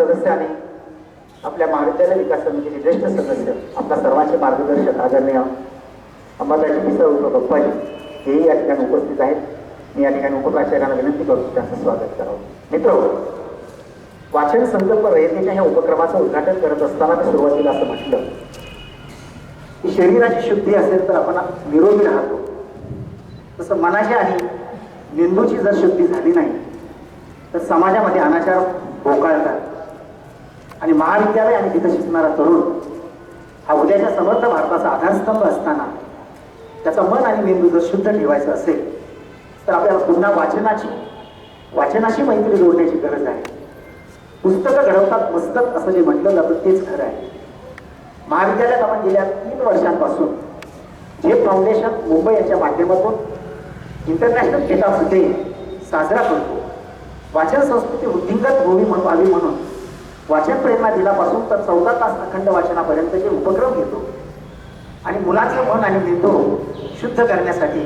सदस्य आणि आपल्या महाविद्यालय विकास समितीचे ज्येष्ठ सदस्य आपल्या सर्वांचे मार्गदर्शक आदरणीय अंबादाजी मिसळ उर्फ गप्पाजी हेही या ठिकाणी उपस्थित आहेत. मी या ठिकाणी उपप्राचार्यांना विनंती करतो त्यांचं स्वागत करावं. मित्र वाचन संकल्प रयतेच्या ह्या उपक्रमाचं उद्घाटन करत असताना मी सुरुवातीला असं म्हटलं की शरीराची शुद्धी असेल तर आपण निरोगी राहतो. तसं मनाची आणि मेंदूची जर शुद्धी झाली नाही तर समाजामध्ये अनाचार बोकाळतात आणि महाविद्यालय आणि तिथं शिकणारा तरुण हा उद्याच्या समर्थ भारताचा आधारस्तंभ असताना त्याचं मन आणि मेंदू जर शुद्ध ठेवायचं असेल तर आपल्याला पुन्हा वाचनाची वाचनाशी मैत्री जोडण्याची गरज आहे. पुस्तकं घडवतात मस्तक असं जे म्हटलं जातं तेच खरं आहे. महाविद्यालयात आपण गेल्या तीन वर्षांपासून जे फाउंडेशन मुंबई यांच्या माध्यमातून इंटरनॅशनल खेताब डे साजरा करतो वाचन संस्कृती वृद्धिंगत होवी म्हणून व्हावी म्हणून वाचन प्रेरणा दिनापासून तर चौदा तास अखंड वाचनापर्यंतचे उपक्रम घेतो. आणि मुलांचं मन आणि मेंदू शुद्ध करण्यासाठी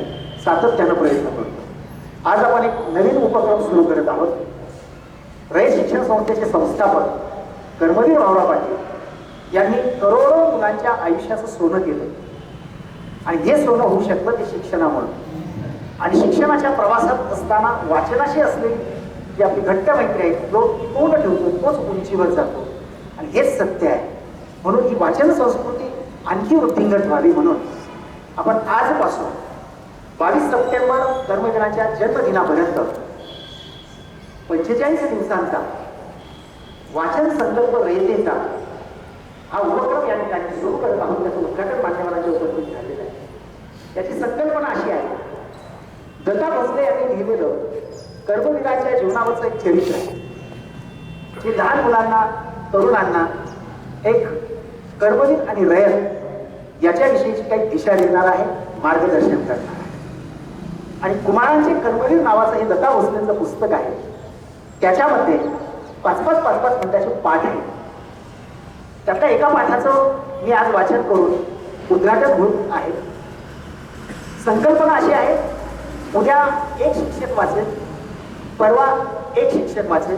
सातत्यानं प्रयत्न करतो. आज आपण एक नवीन उपक्रम सुरू करत आहोत. रयत शिक्षण संस्थेचे संस्थापक कर्मवीर भाऊराव पाटील यांनी करोडो मुलांच्या आयुष्याचं सोनं केलं. आणि हे सोनं होऊ शकतं ते शिक्षणामुळे. आणि शिक्षणाच्या प्रवासात असताना वाचनाशी असलेली जी आपली घट्ट मैत्री आहे जो तोंड ठेवतो तोच उंचीवर जातो. आणि हेच सत्य आहे. म्हणून ही वाचन संस्कृती आणखी वृद्धिंगत व्हावी म्हणून आपण आजपासून बावीस सप्टेंबर कर्मवीरांच्या जन्मदिनापर्यंत पंचेचाळीस दिवसांचा वाचन संकल्प रयतेचा हा उपक्रम या ठिकाणी सुरू करत आहोत. त्याचं उद्घाटन मान्यवरांच्या उपस्थित झालेलं आहे. त्याची संकल्पना अशी आहे. दत्ता भोसले यांनी लिहिलेलं कर्मवीराच्या जीवनावरचं एक चरित्र आहे. जे लहान मुलांना तरुणांना एक कर्मवीर आणि रयत याच्याविषयीची काही दिशा देणार आहे मार्गदर्शन करणार आहे. आणि कुमारांचे कर्मवीर नावाचं हे लता भोसलेचं पुस्तक आहे. त्याच्यामध्ये पाच पाच पाच पाच मिनिटाचे पाठ आहे. त्यातल्या एका पाठाचं मी आज वाचन करून उद्घाटन होत आहे. संकल्पना अशी आहे उद्या एक शिक्षक वाचेल परवा एक शिक्षक माझे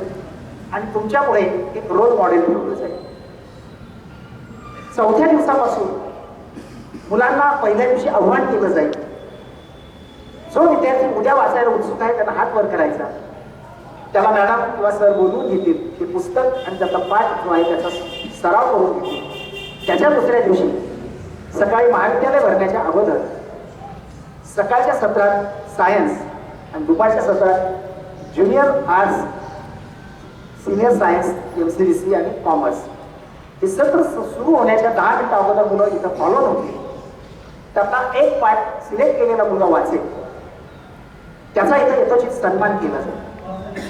आणि तुमच्यामुळे एक रोल मॉडेल ठेवलं जाईल चौथ्या दिवसापासून मुलांना पहिल्या दिवशी आव्हान केलं जाईल. जो विद्यार्थी उद्या वाचायला उत्सुक आहे त्यांना हात वर करायचा. त्याला मॅडम किंवा सर बोलवून घेतील. हे पुस्तक आणि त्याचा पाठ जो आहे त्याचा सराव करून घेतील. त्याच्या दुसऱ्या दिवशी सकाळी महाविद्यालय भरण्याच्या अगोदर सकाळच्या सत्रात सायन्स आणि दुपारच्या सत्रात junior arts senior science M C D C आणि कॉमर्स हे सत्र सु- सुरू होण्याच्या दहा मिनिटं अगोदर मुलं इथं फॉलो होते त्यातला एक पाठ सिलेक्ट केलेला मुलगा वाचेल. त्याचा इथं यथोचित सन्मान केला जाईल.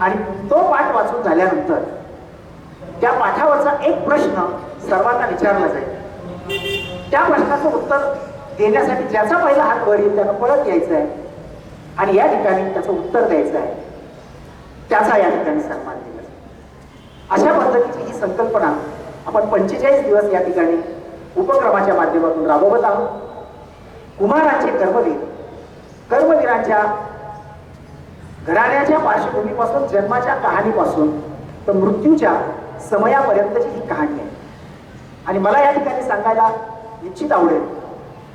आणि तो पाठ वाचून झाल्यानंतर त्या पाठावरचा एक प्रश्न सर्वांना विचारला जाईल. त्या प्रश्नाचं उत्तर देण्यासाठी ज्याचा पहिला हात वर येईल त्यानं पळत यायचं आहे आणि या ठिकाणी त्याचं उत्तर द्यायचं आहे त्याचा या ठिकाणी सन्मान दिला. अशा पद्धतीची ही संकल्पना आपण पंचेचाळीस दिवस या ठिकाणी उपक्रमाच्या माध्यमातून राबवत आहोत. कुमारांचे कर्मवीर कर्मवीरांच्या घराण्याच्या पार्श्वभूमीपासून जन्माच्या कहाणीपासून तर मृत्यूच्या समयापर्यंतची ही कहाणी आहे. आणि मला या ठिकाणी सांगायला निश्चित आवडेल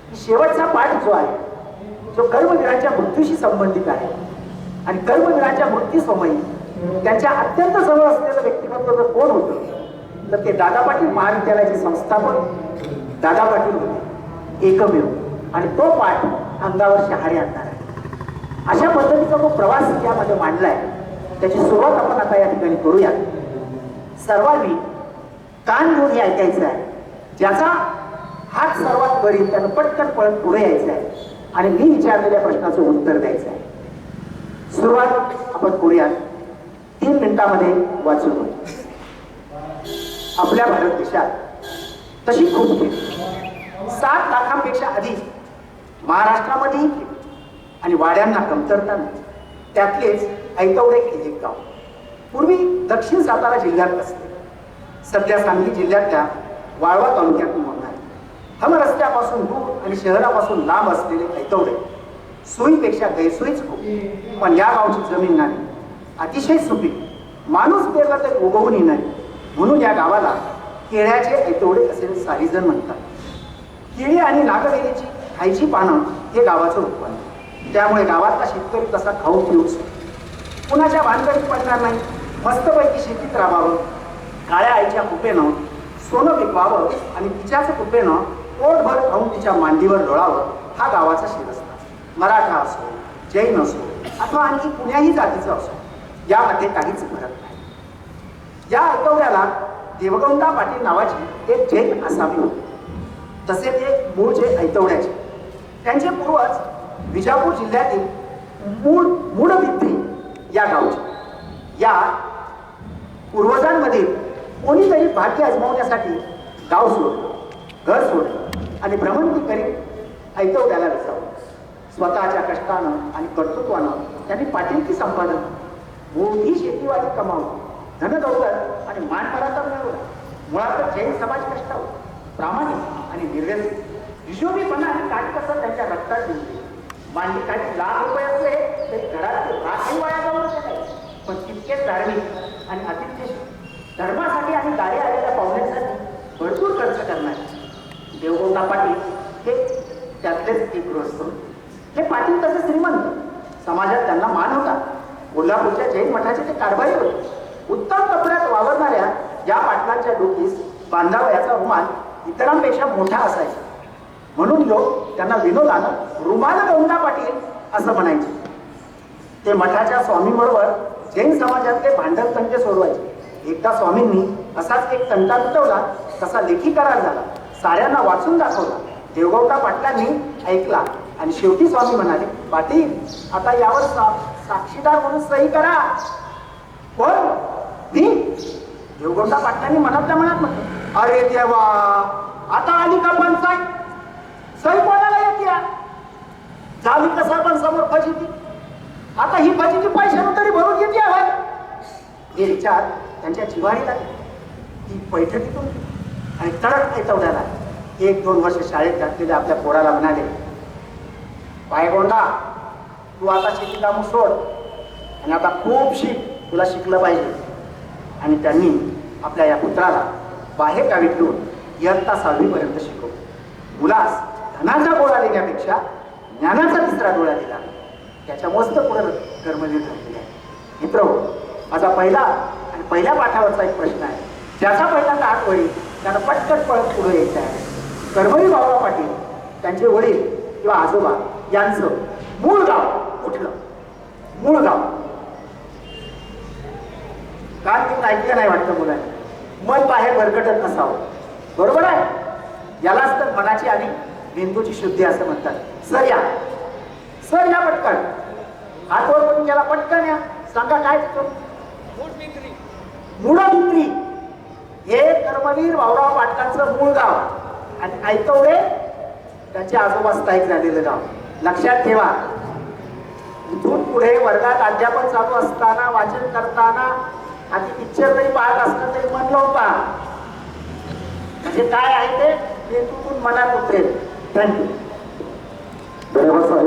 की शेवटचा पाठ जो आहे जो कर्मवीरांच्या मृत्यूशी संबंधित आहे. आणि कर्मवीराच्या मृत्यूसमयी त्यांच्या अत्यंत जवळ असलेलं व्यक्तिमत्व जर कोण होतं तर ते दादा पाटील महाविद्यालयाचे संस्थापक दादा पाटील होते. एकमेव. आणि तो पाठ अंगावर शहारे आणणार. आहे अशा पद्धतीचा जो प्रवास यामध्ये मांडलाय त्याची सुरुवात आपण आता या ठिकाणी करूया सर्वांनी कान घेऊन हे ऐकायचं आहे. ज्याचा हात सर्वात वरील त्यानं पटकन पळत पुढे यायचा आहे. आणि मी विचारलेल्या प्रश्नाचं उत्तर द्यायचं आहे. सुरुवात आपण करूया तीन मिनिटामध्ये वाचून होईल आपल्या भारत देशात तशी खूप केली. सात लाखांपेक्षा अधिक महाराष्ट्रामध्येही केली. आणि वाड्यांना कमतरता नाही. त्यातलेच ऐतवडे हे एक गाव. पूर्वी दक्षिण सातारा जिल्ह्यात असते. सध्या सांगली जिल्ह्यातल्या वाळवा तालुक्यात मोडणार. हम रस्त्यापासून दूर आणि शहरापासून लांब असलेले ऐतवडे सोयीपेक्षा गैरसोयीच खूप. पण या गावची जमीन नाही. अतिशय सुपीक. माणूस पेरला तर उगवून नाही म्हणून या गावाला केळ्याचे ऐतोडे असे सारीजण म्हणतात. केळी आणि नागवेलीची खायची पानं हे गावाचं उत्पन्न. त्यामुळे गावातला शेतकरी तसा खाऊ पिऊच कुणाच्या भानगडीत पडणार नाही. मस्तपैकी शेतीत राबावं. काळ्या आईच्या कुपेनं सोनं विकवावं आणि तिच्याच कुपेनं पोटभर खाऊन तिच्या मांडीवर लोळावं हा गावाचा शिरस्ता. मराठा असो जैन असो अथवा आणखी कुण्याही जातीचं असो यामध्ये काहीच फरक नाही. या ऐकवड्याला देवगौंडा पाटील नावाची एक जैन आसामी होते. तसे ते मूळ जे ऐतवण्याचे त्यांचे पूर्वज विजापूर जिल्ह्यातील मूळ मूळविद्री या गावचे. या पूर्वजांमधील कोणीतरी भाग्य अजमावण्यासाठी गाव सोडलं घर सोडलं आणि भ्रमंती करीत ऐतवड्याला विसावलं. स्वतःच्या कष्टानं आणि कर्तृत्वानं त्यांनी पाटीलकी संपादन मोठी शेतीवाडी कमावली धनदौलत आणि मानपराचा मिळवला मुळात जैन समाज कष्टावर प्रामाणिक आणि निर्व्यसनी हिशोबीपणा आणि काटकसर त्यांच्या रक्तात दिली. मांडी काही लाख रुपये असले तरी घरात राखी वाया जाऊ नाही पण तितकेच धार्मिक आणि अतिशय धर्मासाठी आणि गाडी आलेल्या पाहुण्यांसाठी भरपूर खर्च करणार. देवगोंदा पाटील हे त्यातलेच एक गृहस्थ होते. हे पाटील तसे श्रीमंत. समाजात त्यांना मान होता. कोल्हापूरच्या जैन मठाचे ते कारभारी होते. उत्तम कपड्यात वावरणाऱ्या या पाटलांच्या डोकीस बांधावयाचा रुमाल इतरांपेक्षा मोठा असायचा. म्हणून लोक त्यांना विनोदानं रुमाल गौंडा पाटील असं म्हणायचे. ते मठाच्या स्वामींबरोबर जैन समाजातले भांडण तंटे सोडवायचे. एकदा स्वामींनी असाच एक तंटा मिटवला तसा लेखी करार झाला. साऱ्यांना वाचून दाखवला. देवगौडा पाटलांनी ऐकला. आणि शेवटी स्वामी म्हणाले पाटील आता यावर सा- साक्षीदार म्हणून सही करा. कोण मी देवगौडा पाटलांनी मनातल्या मनात म्हटलं अरे देवा आता आली का पंचायत? सही कोणाला येते या? झाली कसा पण समोर फजिती? आता ही फजिती पैशाने तरी भरून घेते आहे हे विचार त्यांच्या जिवारी लागले ती बैठकीतून आणि तडक ऐतवड्याला एक दोन वर्ष शाळेत घातलेल्या आपल्या पोराला म्हणाले पायगोंडा तू आता शेती कामं सोड. आणि आता खूप शिक तुला शिकलं पाहिजे. आणि त्यांनी आपल्या या पुत्राला बाहेर गावी ठेवून इयत्ता सहावीपर्यंत शिकवलं. मुलास धनाचा गोळा देण्यापेक्षा ज्ञानाचा तिसरा डोळा दिला. त्याच्या मस्त पुढे कर्मवीर ठरलेले आहे मित्र माझा पहिला आणि पहिल्या पाठावरचा एक प्रश्न आहे. ज्याचा पहिल्यांदा ताट होईल त्यानं पटकन पळत पुढे यायचं आहे. कर्मवीर बाबा पाटील त्यांचे वडील किंवा आजोबा यांचं मूळ गाव कुठलं? मूळ गाव. काल तुम्ही ऐकलं नाही वाटतं मुलांनी मन बाहेर भरकटत नसावं. बरोबर आहे? यालाच तर मनाची आणि मेंदूची शुद्धी असं म्हणतात. सर या. सर या पटकन. हात वर करून गेला पटकन या. सांगा काय मुळाभित्री हे कर्मवीर भाऊराव पाटलांचं मूळ गाव. आणि ऐकवडे त्याचे आजोबा स्थायिक झालेलं गाव. लक्षात ठेवा. इथून पुढे वर्गात अध्यापन चालू असताना वाचन करताना आधी पिक्चर जरी पाहत असलं तरी मन लावून पहा म्हणजे काय आहे ते? मेंदूतून मनात उतरेल थँक्यू